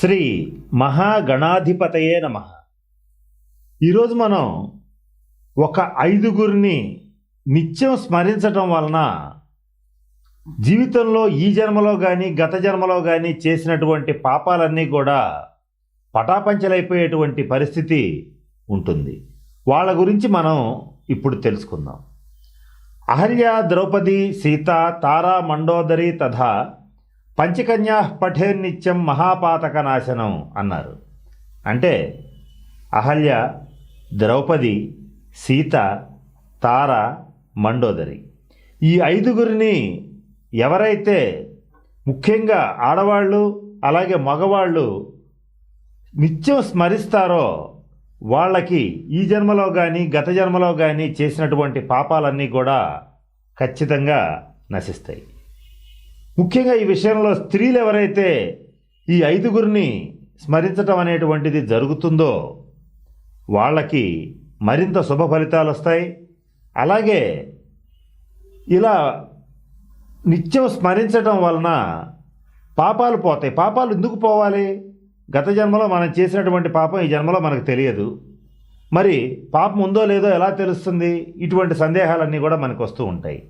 శ్రీ మహాగణాధిపతయే నమ. ఈరోజు మనం ఒక ఐదుగురిని నిత్యం స్మరించటం వలన జీవితంలో ఈ జన్మలో కానీ గత జన్మలో కానీ చేసినటువంటి పాపాలన్నీ కూడా పటాపంచలైపోయేటువంటి పరిస్థితి ఉంటుంది. వాళ్ళ గురించి మనం ఇప్పుడు తెలుసుకుందాం. అహల్య ద్రౌపది సీత తారా మండోదరి తథా పంచకన్యా పఠేర్నిత్యం మహాపాతక నాశనం అన్నారు. అంటే అహల్య ద్రౌపది సీత తార మండోదరి. ఈ ఐదుగురిని ఎవరైతే ముఖ్యంగా ఆడవాళ్ళు అలాగే మగవాళ్ళు నిత్యం స్మరిస్తారో వాళ్ళకి ఈ జన్మలో కానీ గత జన్మలో కానీ చేసినటువంటి పాపాలన్నీ కూడా ఖచ్చితంగా నశిస్తాయి. ముఖ్యంగా ఈ విషయంలో స్త్రీలు ఎవరైతే ఈ ఐదుగురిని స్మరించటం అనేటువంటిది జరుగుతుందో వాళ్ళకి మరింత శుభ ఫలితాలు వస్తాయి. అలాగే ఇలా నిత్యం స్మరించటం వలన పాపాలు పోతాయి. పాపాలు ఎందుకు పోవాలి? గత జన్మలో మనం చేసినటువంటి పాపం ఈ జన్మలో మనకు తెలియదు. మరి పాపం ఉందో లేదో ఎలా తెలుస్తుంది? ఇటువంటి సందేహాలన్నీ కూడా మనకు వస్తూ ఉంటాయి.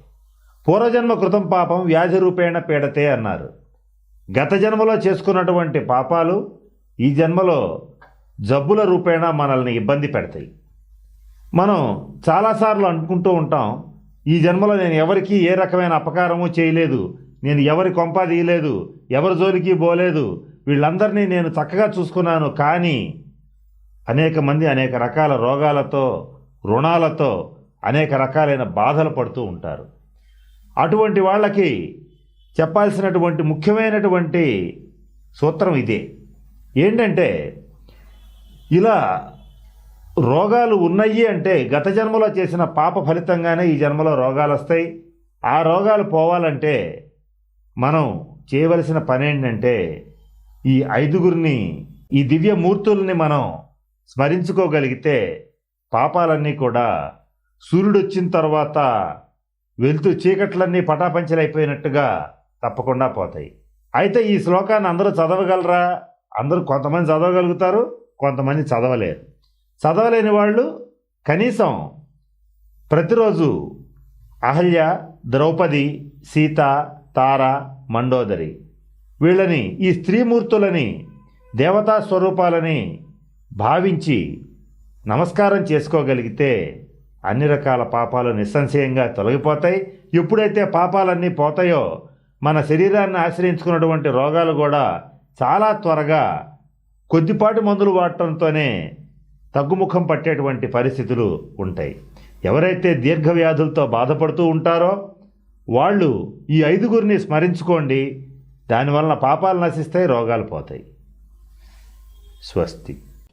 పూర్వజన్మ కృతం పాపం వ్యాధి రూపేణ పీడతే అన్నారు. గత జన్మలో చేసుకున్నటువంటి పాపాలు ఈ జన్మలో జబ్బుల రూపేణ మనల్ని ఇబ్బంది పెడతాయి. మనం చాలాసార్లు అనుకుంటూ ఉంటాం ఈ జన్మలో నేను ఎవరికి ఏ రకమైన అపకారము చేయలేదు నేను ఎవరి కొంప తీయలేదు ఎవరి జోలికి పోలేదు వీళ్ళందరినీ నేను చక్కగా చూసుకున్నాను కానీ అనేక మంది అనేక రకాల రోగాలతో రుణాలతో అనేక రకాలైన బాధలు పడుతూ ఉంటారు. అటువంటి వాళ్ళకి చెప్పాల్సినటువంటి ముఖ్యమైనటువంటి సూత్రం ఇదే. ఏంటంటే ఇలా రోగాలు ఉన్నాయి అంటే గత జన్మలో చేసిన పాప ఫలితంగానే ఈ జన్మలో రోగాలు వస్తాయి. ఆ రోగాలు పోవాలంటే మనం చేయవలసిన పని ఏంటంటే ఈ ఐదుగురిని ఈ దివ్య మూర్తుల్ని మనం స్మరించుకోగలిగితే పాపాలన్నీ కూడా సూర్యుడు వచ్చిన తర్వాత వెళ్తూ చీకట్లన్నీ పటాపంచలైపోయినట్టుగా తప్పకుండా పోతాయి. అయితే ఈ శ్లోకాన్ని అందరూ చదవగలరా? అందరూ కొంతమంది చదవగలుగుతారు కొంతమంది చదవలేరు. చదవలేని వాళ్ళు కనీసం ప్రతిరోజు అహల్య ద్రౌపది సీత తార మండోదరి వీళ్ళని ఈ స్త్రీమూర్తులని దేవతా స్వరూపాలని భావించి నమస్కారం చేసుకోగలిగితే అన్ని రకాల పాపాలు నిస్సంశయంగా తొలగిపోతాయి. ఎప్పుడైతే పాపాలన్నీ పోతాయో మన శరీరాన్ని ఆశ్రయించుకున్నటువంటి రోగాలు కూడా చాలా త్వరగా కొద్దిపాటి మందులు వాడటంతోనే తగ్గుముఖం పట్టేటువంటి పరిస్థితులు ఉంటాయి. ఎవరైతే దీర్ఘవ్యాధులతో బాధపడుతూ ఉంటారో వాళ్ళు ఈ ఐదుగురిని స్మరించుకోండి. దానివలన పాపాలు నశిస్తాయి రోగాలు పోతాయి. స్వస్తి.